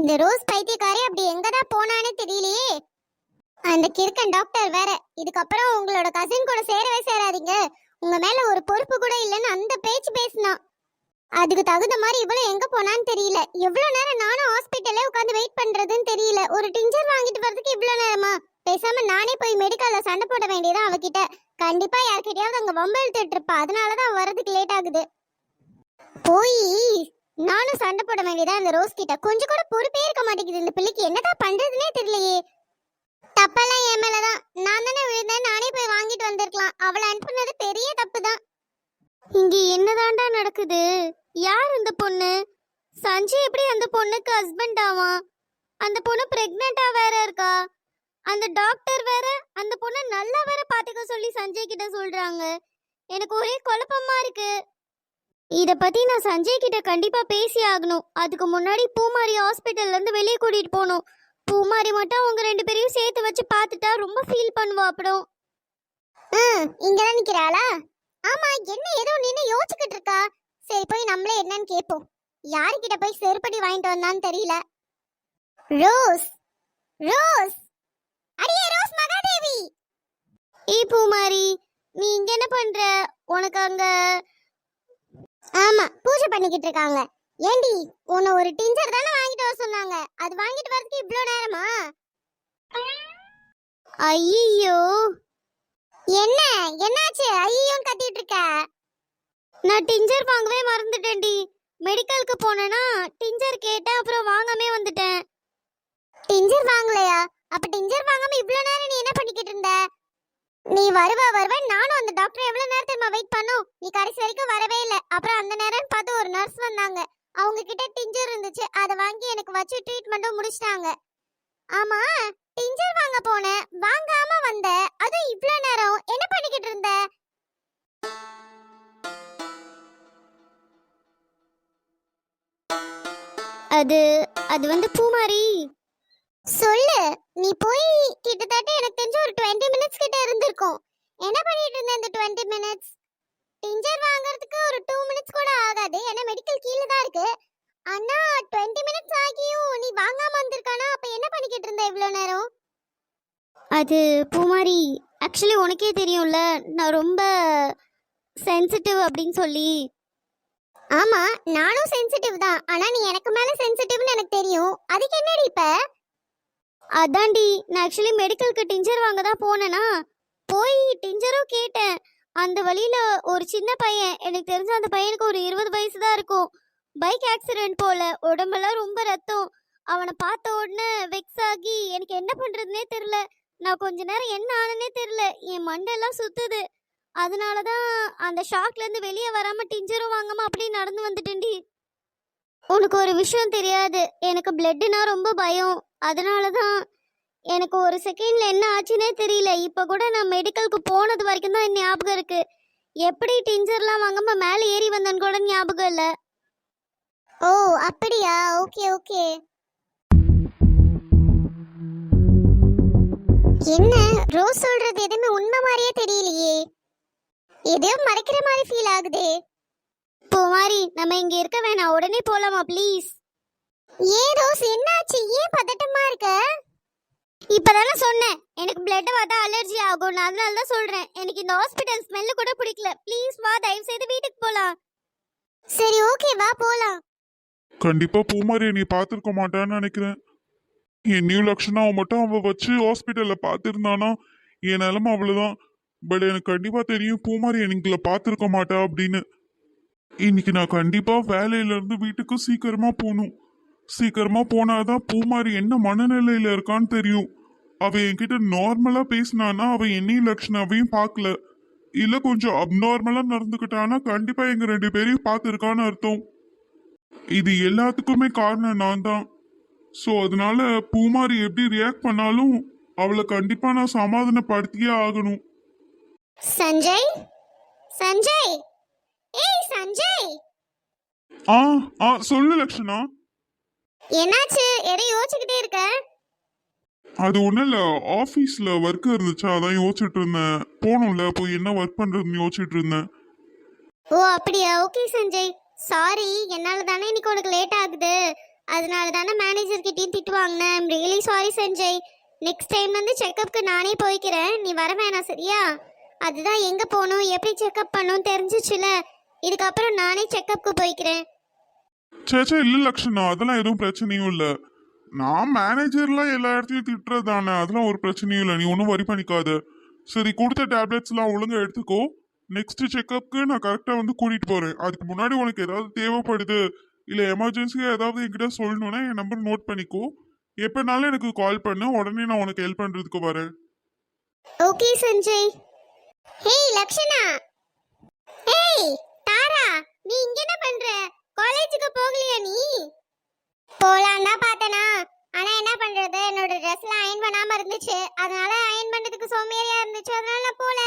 இந்த ரோஸ் பைத்தியக்காரி அப்படி எங்கதான் போனானே தெரியலையே. அந்த கிறுக்கன் டாக்டர் வேற. இதுக்கப்புறம் உங்களோட கசின் கூட சேரவே சேராதீங்க. உங்க மேல ஒரு பொறுப்பு கூட இல்லைன்னு அந்த பேச்சு பேசினான். அதுக்கு தகுந்த மாதிரி இவ்வளவு எங்க போனான்னு தெரியல. எவ்வளவு நேரம் நானும் ஹாஸ்பிட்டல்ல உட்காந்து வெயிட் பண்றதுன்னு தெரியல. ஒரு டிஞ்சர் வாங்கிட்டு வரதுக்கு இவ்வளவு நேரமா? பேசாம நானே போய் மெடிக்கல்ல சண்டை போட வேண்டியதா அவகிட்ட? கண்டிப்பா யார்கிட்டயாவது அங்க வம்பு எழுத்துட்டு இருப்பா. அதனாலதான் வரதுக்கு லேட் ஆகுது. போய் நானும் சண்டை போட வேண்டியதா அந்த ரோஸ் கிட்ட கொஞ்சம் கூட பொறுப்பே இருக்க மாட்டேங்குது. இந்த பிள்ளைக்கு என்னதான் பண்றதுனே தெரியலையே. தப்பெல்லாம் என் மேலதான். நான் தானே விழுந்தேன். நானே போய் வாங்கிட்டு வந்திருக்கலாம். அவளை அனுப்புனது பெரிய தப்பு தான் இங்க என்னதாண்டா நடக்குது? யார் இந்த பொண்ணு? சஞ்சய் எப்படி அந்த பொண்ணுக்கு ஹஸ்பண்ட் ஆவான்? அந்த பொண்ணு பிரெக்னெண்டா வேற இருக்கா? அந்த டாக்டர் வேற அந்த பொண்ணை நல்லா வேற பாத்துக்க சொல்லி சஞ்சய் கிட்ட சொல்றாங்க. எனக்கு ஒரே குழப்பமா இருக்கு. இத பத்தி நான் சஞ்சய் கிட்ட கண்டிப்பா பேசி ஆகணும். அதுக்கு முன்னாடி பூமாரி ஹாஸ்பிட்டல்ல இருந்து வெளியே கூட்டிட்டு போகணும். பூமாரி மட்டும் அவங்க ரெண்டு பேரையும் சேர்த்து வச்சு பார்த்துட்டா ரொம்ப ஃபீல் பண்ணுவா அப்புறம். ம் இங்க தான் நிக்கிறாளா? ஆமா என்ன ஏதோ நின்னு யோசிச்சுக்கிட்டு இருக்கா? சரி போய் நம்மளே என்னன்னு கேட்போம். யாருக்கிட்ட போய் செருப்படி வாங்கிட்டு வந்தான்னு தெரியல. Rose Rose! அடியே ரோஸ் மகாதேவி! ஏய் பூமாரி நீ இங்க என்ன பண்ற? உனக்கு அங்க ஆமா பூஜை பண்ணிக்கிட்டு இருக்காங்க ஏண்டி உன்னை ஒரு டிஞ்சர் தானே வாங்கிட்டு வர சொன்னாங்க. அது வாங்கிட்டு வரதுக்கு இவ்வளோ நேரமா? ஐயோ என்ன என்னாச்சு? ஐயோன்னு கத்திட்டு இருக்க நான் டிஞ்சர் வாங்கவே மறந்துட்டேன்டி. மெடிக்கலுக்கு போனேனா டிஞ்சர் கேட்டேன் அப்புறம் வாங்காமே வந்துட்டேன். டிஞ்சர் வாங்கலையா? அப்ப டிஞ்சர் வாங்காம இவ்வளோ நேரம் நீ என்ன பண்ணிக்கிட்டு இருந்த? நீ வருவ வருவ. நானும் அந்த டாக்டர் எவ்வளவு நேரம் தெரியுமா வெயிட் பண்ணோம்? நீ கடைசி வரைக்கும் வரவே இல்ல. அப்புறம் அந்த நேரம் பார்த்து ஒரு நர்ஸ் வந்தாங்க. அவங்க கிட்ட டிஞ்சர் இருந்துச்சு. அதை வாங்கி எனக்கு வச்சு ட்ரீட்மெண்ட்டும் முடிச்சிட்டாங்க. ஆமா டிஞ்சர் வாங்க போனேன். வாங்காம வந்த. அது இவ்வளோ நேரம்? என்ன பண்ணிக்கிட்டு இருந்த? அது அது வந்து பூமாரி. சொல்லு. நீ போய் கிட்டத்தட்ட எனக்கு தெரிஞ்ச ஒரு 20 மினிட்ஸ் கிட்ட இருந்திருக்கும் என்ன பண்ணிட்டு இருந்த இந்த 20 மினிட்ஸ் டிஞ்சர் வாங்குறதுக்கு ஒரு 2 மினிட்ஸ் கூட ஆகாது. ஏன்னா மெடிக்கல் கீழ தான் இருக்கு. ஆனா 20 மினிட்ஸ் ஆகியும் நீ வாங்காம வந்திருக்கானா? அப்ப என்ன பண்ணிக்கிட்டு இருந்த இவ்வளோ நேரம்? அது பூமாரி ஆக்சுவலி உனக்கே தெரியும்ல நான் ரொம்ப சென்சிட்டிவ் அப்படின்னு சொல்லி. ஆமா நானும் சென்சிட்டிவ் தான். ஆனா நீ எனக்கு மேல சென்சிட்டிவ்னு எனக்கு தெரியும். அதுக்கு என்னடி இப்ப? அதான்டி நான் ஆக்சுவலி மெடிக்கலுக்கு டிஞ்சர் வாங்க தான் போனேனா போய் டிஞ்சரும் கேட்டேன். அந்த வழியில ஒரு சின்ன பையன் எனக்கு தெரிஞ்ச அந்த பையனுக்கு ஒரு இருபது வயசு தான் இருக்கும். பைக் ஆக்சிடென்ட் போல உடம்பெல்லாம் ரொம்ப ரத்தம். அவனை பார்த்த உடனே வெக்ஸ் ஆகி எனக்கு என்ன பண்ணுறதுனே தெரில நான் கொஞ்ச நேரம் என்ன ஆனனே தெரில என் மண்டெல்லாம் சுத்துது. அதனால தான் அந்த ஷாக்லேருந்து வெளியே வராமல் டிஞ்சரும் வாங்காமல் அப்படியே நடந்து வந்துட்டேன்டி. உனக்கு ஒரு விஷயம் தெரியாது. எனக்கு பிளட்டுனா ரொம்ப பயம். அதனால தான் எனக்கு ஒரு செகண்ட்ல என்ன ஆச்சுன்னே தெரியல. இப்போ கூட நான் மெடிக்கலுக்கு போனது வரைக்கும் தான் ஞாபகம் இருக்கு. எப்படி டிஞ்சர்லாம் வாங்காம மேலே ஏறி வந்தேன்னு கூட ஞாபகம் இல்லை. ஓ அப்படியா? Okay okay. என்ன? ரோஸ் சொல்றது எதுவுமே உண்மை மாதிரியே தெரியலையே. எதையோ மறைக்கிற மாதிரி ஃபீல் ஆகுதே. பூமாரி நம்ம இங்க இருக்க வேணாம். உடனே போலாமா ப்ளீஸ் ஏன் ரோஸ்? என்னாச்சு? ஏன் பதட்டமா இருக்க? இப்பதானே சொன்னேன். எனக்கு பிளட் பார்த்தா அலர்ஜி ஆகும். நான் அதனால தான் சொல்றேன். எனக்கு இந்த ஹாஸ்பிட்டல் ஸ்மெல்லு கூட பிடிக்கல. ப்ளீஸ் வா தயவு செய்து வீட்டுக்கு போலாம். சரி ஓகே வா போலாம். கண்டிப்பா பூமாரி நீ பார்த்துருக்க மாட்டான்னு நினைக்கிறேன். என் நியூ லக்ஷனாவை மட்டும் அவ வச்சு ஹாஸ்பிட்டல்ல பார்த்திருந்தானா? என் நிலைமை அவ்வளவுதான். பட் எனக்கு கண்டிப்பா தெரியும் பூமாரி எனக்குல பார்த்துருக்க மாட்டா அப்படின்னு. இன்னைக்கு நான் கண்டிப்பா வேலையில இருந்து வீட்டுக்கு சீக்கிரமா போகணும். சீக்கிரமா போனாதான் பூமாரி என்ன மனநிலையில இருக்கான்னு தெரியும். அவ என்கிட்ட நார்மலா பேசினானா அவ என்னையும் லக்ஷனாவையும் பார்க்கல. இல்ல கொஞ்சம் அப்நார்மலா நடந்துக்கிட்டானா கண்டிப்பா எங்க ரெண்டு பேரையும் பார்த்திருக்கான்னு அர்த்தம். இது எல்லாத்துக்குமே காரணம் நான் தான். ஸோ அதனால பூமாரி எப்படி ரியாக்ட் பண்ணாலும் அவளை கண்டிப்பா நான் சமாதானப்படுத்தியே ஆகணும். சஞ்சய்? சஞ்சய்? ஏய் சஞ்சய்? ஆ ஆ சொல்லு லக்ஷனா என்னாச்சு? எதை யோசிச்சுக்கிட்டே இருக்க. அது ஒன்றும் இல்லை. ஆஃபீஸில் ஒர்க் இருந்துச்சு. அதான் யோசிச்சுட்டு இருந்தேன். போகணும்ல. போய் என்ன ஒர்க் பண்ணுறதுன்னு யோசிச்சுட்டு இருந்தேன். ஓ அப்படியா? ஓகே சஞ்சய். சாரி என்னால தானே இன்னைக்கு உனக்கு லேட் ஆகுது. அதனால தானே மேனேஜர் கிட்டயும் திட்டு வாங்கினேன். Really sorry Sanjay. Next time வந்து செக்கப்க்கு நானே போய்க்கிறேன். நீ வர வேணாம் சரியா? அதுதான் எங்க போகணும் எப்படி செக்கப் பண்ணணும் தெரிஞ்சிச்சுல. இதுக்கப்புறம் நானே செக்கப்க்கு போய்க்கிறேன். சேச்சே இல்ல லக்ஷணா அதெல்லாம் எதுவும் பிரச்சனையும் இல்ல. நான் மேனேஜர்லாம் எல்லா இடத்தையும் திட்டுறது தானே அதெல்லாம் ஒரு பிரச்சனையும் இல்லை. நீ ஒன்றும் வரி பண்ணிக்காத. சரி கொடுத்த டேப்லெட்ஸ்லாம் ஒழுங்காக எடுத்துக்கோ. நெக்ஸ்ட் செக்கப்புக்கு நான் கரெக்டாக வந்து கூட்டிட்டு போறேன். அதுக்கு முன்னாடி உனக்கு ஏதாவது தேவைப்படுது இல்லை எமர்ஜென்சியாக ஏதாவது என்கிட்ட சொல்லணும்னா என் நம்பர் நோட் பண்ணிக்கோ. எப்போனாலும் எனக்கு கால் பண்ணு உடனே நான் உனக்கு ஹெல்ப் பண்ணுறதுக்கு வரேன். Okay Sanjay. Hey Lakshana hey Tara நீ இங்க என்ன பண்ற காலேஜுக்கு போகலையா நீ போலாம் தான் பார்த்தனா ஆனா என்ன பண்றது என்னோட ட்ரெஸ்லாம் அயன் பண்ணாம இருந்துச்சு அதனால அயன் பண்றதுக்கு சோம்பேறியா இருந்துச்சு அதனால நான் போல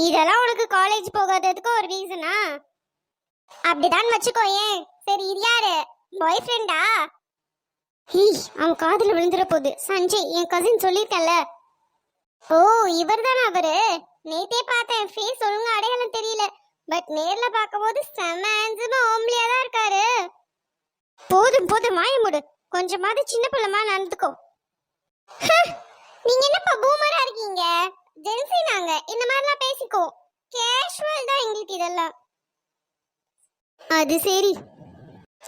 இதெல்லாம் உனக்கு காலேஜ் போகாததுக்கு ஒரு ரீசனா அப்படிதான் வச்சுக்கோ ஏன்? சரி இது யாரு? பாய் ஃப்ரெண்டா ஹீ அவன் காதில் விழுந்துட போகுது. சஞ்சய் என் கசின் சொல்லியிருக்கல ஓ இவர் தானே அவரு? நேத்தே பார்த்தேன். ஃபேஸ் ஒழுங்கா அடையாளம் தெரியல. பட் நேர்ல பார்க்கும்போது செம ஹேண்ட்ஸமா ஓம்லியா தான் இருக்காரு. போதும் போதும். வாய முடு. கொஞ்சமாவது சின்ன பிள்ளைமா நடந்துக்கோ. ஹ, நீங்க என்னப்பா பூமரா இருக்கீங்க? ஜென்சி நாங்க. இந்த மாதிரிலாம் பேசிக்கோ. கேஷுவல் தான் எங்களுக்கு இதெல்லாம். அது சரி.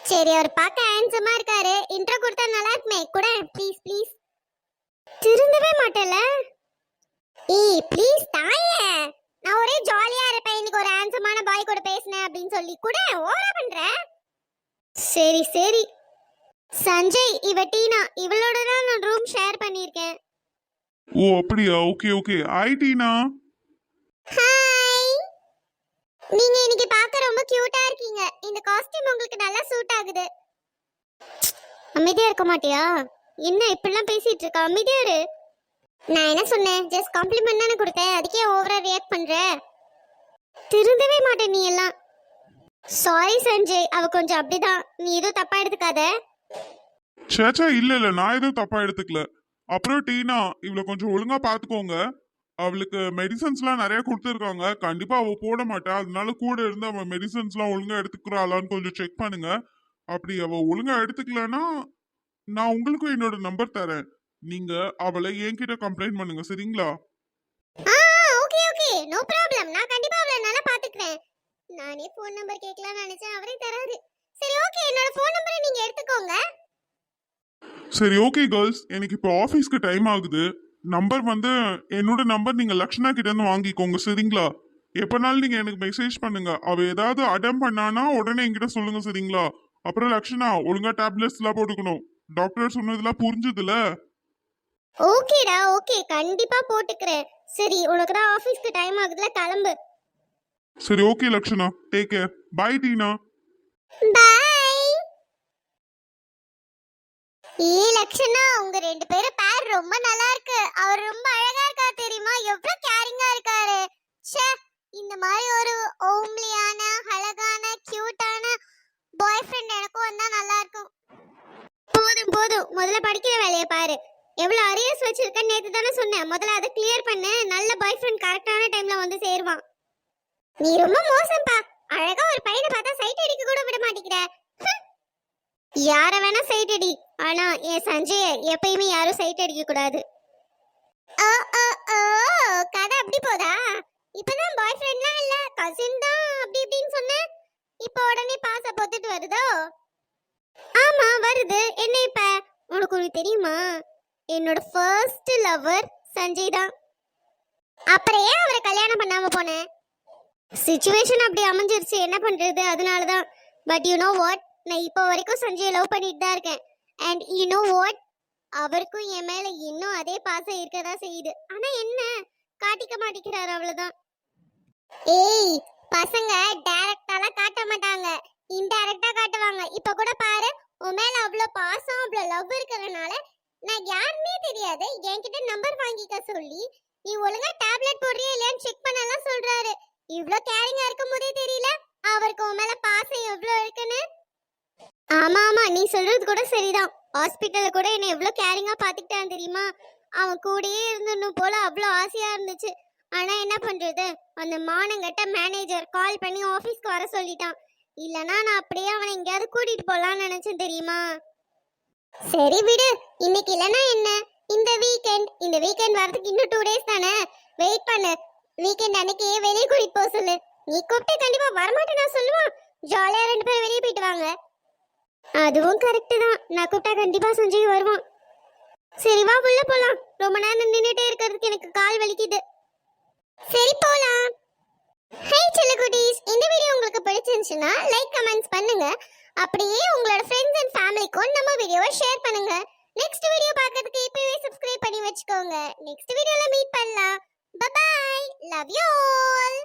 சரி அவர் பார்க்க ஹேண்ட்ஸமா இருக்காரு. இன்ட்ரோ கொடுத்தா நல்லா இருக்குமே கூட ப்ளீஸ் ப்ளீஸ் திருந்தவே மாட்டேல ஏய் ப்ளீஸ் தாயே. நான் ஒரே ஜாலியா இருப்பேன். இன்னைக்கு ஒரு ஹேண்ட்ஸமான பாய் கூட பேசினேன் அப்படின்னு சொல்லி. கூட ஓவரா பண்ற? சரி சரி. சஞ்சய் இவ டீனா. இவளோட தான் நான் ரூம் ஷேர் பண்ணியிருக்கேன். ஓ அப்படியா? Okay okay. ஐடினா ஹாய் நீங்க இன்னைக்கு பார்க்க ரொம்ப கியூட்டா இருக்கீங்க. இந்த காஸ்டியூம் உங்களுக்கு நல்லா சூட் ஆகுது. அமைதியா இருக்க மாட்டியா? என்ன இப்படிலாம் பேசிட்டு இருக்க? அமைதியா இரு. நான் என்ன சொன்னேன்? ஜஸ்ட் காம்ப்ளிமெண்ட் தானே கொடுத்தேன். அதுக்கே ஓவரா ரியாக்ட் பண்ற. திருந்தவே மாட்டேன் நீ எல்லாம். சாரி சஞ்சய். அவ கொஞ்சம் அப்படிதான். நீ எதுவும் தப்பா எடுத்துக்காத. சேச்சா இல்ல இல்ல. நான் எதுவும் தப்பா எடுத்துக்கல. அப்புறம் டீனா இவளை கொஞ்சம் ஒழுங்கா பாத்துக்கோங்க. அவளுக்கு மெடிசன்ஸ்லாம் நிறைய கொடுத்துருக்காங்க. கண்டிப்பா அவ போட மாட்டா. அதனால கூட இருந்து அவ மெடிசன்ஸ்லாம் ஒழுங்கா எடுத்துக்கிறாளான்னு கொஞ்சம் செக் பண்ணுங்க. அப்படி அவ ஒழுங்கா எடுத்துக்கலன்னா நான் உங்களுக்கும் என்னோட நம்பர் தரேன். நீங்க அவளை என்கிட்ட கம்ப்ளைண்ட் பண்ணுங்க. சரிங்களா? ஓகே ஓகே நோ ப்ராப்ளம் நான் கண்டிப்பா அவளை நல்லா பாத்துக்கிறேன். நானே ஃபோன் நம்பர் கேட்கலாம்னு நினைச்சேன். அவரே தராரு. சரி ஓகே என்னோட ஃபோன் நம்பரை நீங்க எடுத்துக்கோங்க. சரி ஓகே கேர்ள்ஸ் எனக்கு இப்போ ஆஃபீஸ்க்கு டைம் ஆகுது. நம்பர் வந்து என்னோட நம்பர் நீங்க லக்ஷனா கிட்ட இருந்து வாங்கிக்கோங்க சரிங்களா? எப்பனாலும் நீங்க எனக்கு மெசேஜ் பண்ணுங்க. அவ ஏதாவது அடம் பண்ணானா உடனே என்கிட்ட சொல்லுங்க சரிங்களா? அப்புறம் லக்ஷனா ஒழுங்கா டேப்லெட்ஸ் எல்லாம் போட்டுக்கணும். டாக்டர் சொன்னதெல்லாம் புரிஞ்சுதுல? ஓகேடா ஓகே கண்டிப்பா போட்டுக்கிறேன். சரி உனக்கு தான் ஆபீஸ்க்கு டைம் ஆகுதுல கிளம்பு. சரி okay Lakshana. Take care bye Tina. Bye ஏ லட்சணா உங்க ரெண்டு பேரும் பேர் ரொம்ப நல்லா இருக்கு அவர் ரொம்ப அழகா இருக்கார் தெரியுமா? எவ்வளவு கேரிங்கா இருக்காரு. ச்சே இந்த மாதிரி ஒரு ஓம்லியான அழகான கியூட்டான பாய் ஃப்ரெண்ட் எனக்கும் வந்தா நல்லா இருக்கும் போதும் போதும். முதல்ல படிக்கிற வேலையை பாரு. எவ்வளவு அரியர்ஸ் வச்சிருக்கேன்னு நேத்து தானே சொன்னேன். முதல்ல அதை கிளியர் பண்ணு. நல்ல பாய் ஃப்ரெண்ட் கரெக்டான டைம்ல வந்து சேருவான். நீ ரொம்ப மோசம்பா. அழகா ஒரு பையனை பார்த்தா சைட் அடிக்க கூட விட மாட்டேங்கிற. யார வேணா சைட் அடி. ஆனா என் சஞ்சய எப்பயுமே யாரும் சைட் அடிக்க கூடாது. ஓ ஓ ஓ கதை அப்படி போதா? இப்பதான் பாய் ஃப்ரெண்ட்லாம் இல்ல கசின் தான் அப்படி இப்படின்னு சொன்னேன். இப்போ உடனே பாச பொத்துட்டு வருதோ? ஆமா வருது. என்ன இப்ப? உனக்கு ஒண்ணு தெரியுமா? என்னோட ஃபர்ஸ்ட் லவர் சஞ்சய் தான். அப்புறம் ஏன் அவரை கல்யாணம் பண்ணாம போனேன் சுச்சுவேஷன் அப்படி அமைஞ்சிருச்சு. என்ன பண்றது? அதனால தான் பட் யூ நோ வாட் நான் இப்போ வரைக்கும் சஞ்சய் லவ் பண்ணிட்டு தான் இருக்கேன். அண்ட் யூ நோ வாட் அவருக்கும் என் மேல இன்னும் அதே பாசம் இருக்கதா செய்யுது. ஆனா என்ன? காட்டிக்க மாட்டேங்கிறாரு அவ்வளவுதான். ஏய் பசங்க டைரக்டாலாம் காட்ட மாட்டாங்க. இன்டைரக்டா காட்டுவாங்க. இப்ப கூட பாரு உன் மேல அவ்வளவு பாசம் அவ்வளவு லவ் இருக்கறனால நான் யாருன்னே தெரியாது. என்கிட்ட நம்பர் வாங்கிக்க சொல்லி நீ ஒழுங்கா டேப்லெட் போடுறியா இல்லையான்னு செக் பண்ணலாம் சொல்றாரு. இவ்ளோ கேரிங்கா இருக்கும் போதே தெரியல. அவருக்கு உன் மேல பாசம் எவ்வளவு நீ சொல்றது கூட சரிதான். ஹாஸ்பிட்டல்ல கூட என்ன எவ்வளவு கேரிங்கா பாத்துக்கிட்டான் தெரியுமா? அவன் கூடயே இருந்துடணும் போல அவ்வளோ ஆசையா இருந்துச்சு. ஆனா என்ன பண்றது? அந்த மானங்கட்ட மேனேஜர் கால் பண்ணி ஆபீஸ்க்கு வர சொல்லிட்டான். இல்லனா நான் அப்படியே அவனை எங்கேயாவது கூட்டிட்டு போலாம்னு நினைச்சேன் தெரியுமா? சரி விடு. இன்னைக்கு இல்லனா என்ன? இந்த வீக்கெண்ட் இந்த வீக்கெண்ட் வரதுக்கு இன்னும் டூ டேஸ் தானே? வெயிட் பண்ணு. வீக்கெண்ட் அன்னைக்கு வெளியே கூட்டிட்டு போக சொல்லு. நீ கூப்பிட்டு கண்டிப்பா வரமாட்டேன் நான் சொல்லுவான். ஜாலியா ரெண்டு பேரும் வெளியே போயிட்டு வாங்க. அதுவும் கரெக்ட் தான். நான் கூப்பிட்டா கண்டிப்பா சஞ்சய் வருவான். சரி வா உள்ள போலாம். ரொம்ப நேரம் நின்னுட்டே இருக்கிறதுக்கு எனக்கு கால் வலிக்குது. சரி போலாம். ஹே செல்லகுட்டீஸ் இந்த வீடியோ உங்களுக்கு பிடிச்சிருந்துச்சுன்னா லைக் கமெண்ட்ஸ் பண்ணுங்க. அப்படியே உங்களோட ஃப்ரெண்ட்ஸ் அண்ட் ஃபேமிலிக்கும் நம்ம வீடியோவை ஷேர் பண்ணுங்க. நெக்ஸ்ட் வீடியோ பார்க்கறதுக்கு இப்பவே சப்ஸ்கிரைப் பண்ணி வச்சுக்கோங்க. நெக்ஸ்ட் வீடியோல மீட் பண்ணலாம். Bye bye love you all